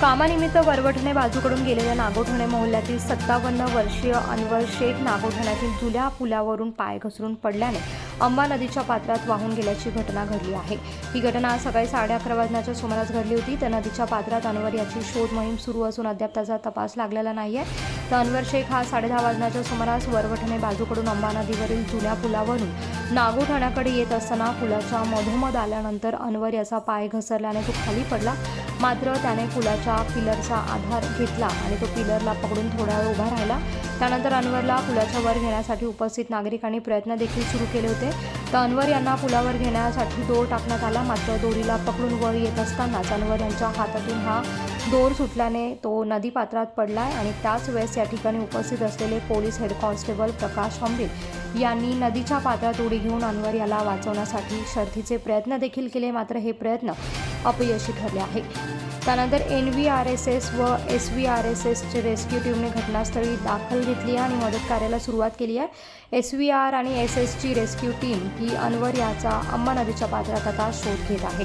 कामानिमित्त वरवठणे बाजूकडून गेलेल्या नागोठणे मोहल्ल्यातील सत्तावन्न वर्षीय अनवर शेख नागोठण्यातील जुल्या पुलावरून पाय घसरून पडल्याने अंबा नदीच्या पात्रात वाहून गेल्याची घटना घडली आहे. ही घटना आज सकाळी साडे अकरा वाजण्याच्या सुमारास घडली होती. त्या नदीच्या पात्रात अनवर याची शोध मोहीम सुरू असून अद्याप त्याचा तपास लागलेला नाही आहे तर अनवर शेख हा साडेदहा वाजण्याच्या सुमारास वरवठणे बाजूकडून अंबा नदीवरील जुन्या पुलावरून नागो ठाण्याकडे येत असताना पुलाच्या मधोमध आल्यानंतर अनवर याचा पाय घसरल्याने तो खाली पडला. मात्र त्याने पुलाच्या पिलरचा आधार घेतला आणि तो पिलरला पकडून थोडा वेळ उभा राहिला. त्यानंतर अनवरला पुलाच्या वर घेण्यासाठी उपस्थित नागरिकांनी प्रयत्न देखील सुरू केले होते. तर अनवर यांना पुलावर घेण्यासाठी दोर टाकण्यात आला. मात्र दोरीला पकडून वर येत असतानाच अनवर यांच्या हातातून हा दोर सुटल्याने तो नदीपात्रात पडलाय आणि त्याच वेळेस या ठिकाणी उपस्थित असलेले police head constable Prakash Hambir यांनी नदीच्या पात्रात उडी घेऊन अनवर याला वाचवण्यासाठी शर्थीचे प्रयत्न देखील केले. मात्र हे प्रयत्न अपयशी ठरले आहे त्यानंतर N V R S S व एस व्ही आर एस एसचे रेस्क्यू टीमने घटनास्थळी दाखल घेतली आहे आणि मदत कार्याला सुरुवात केली आहे. एस व्ही आर आणि एस एसची रेस्क्यू टीम ही अनवर याचा अंबा नदीच्या पात्रात आता शोध घेत आहे.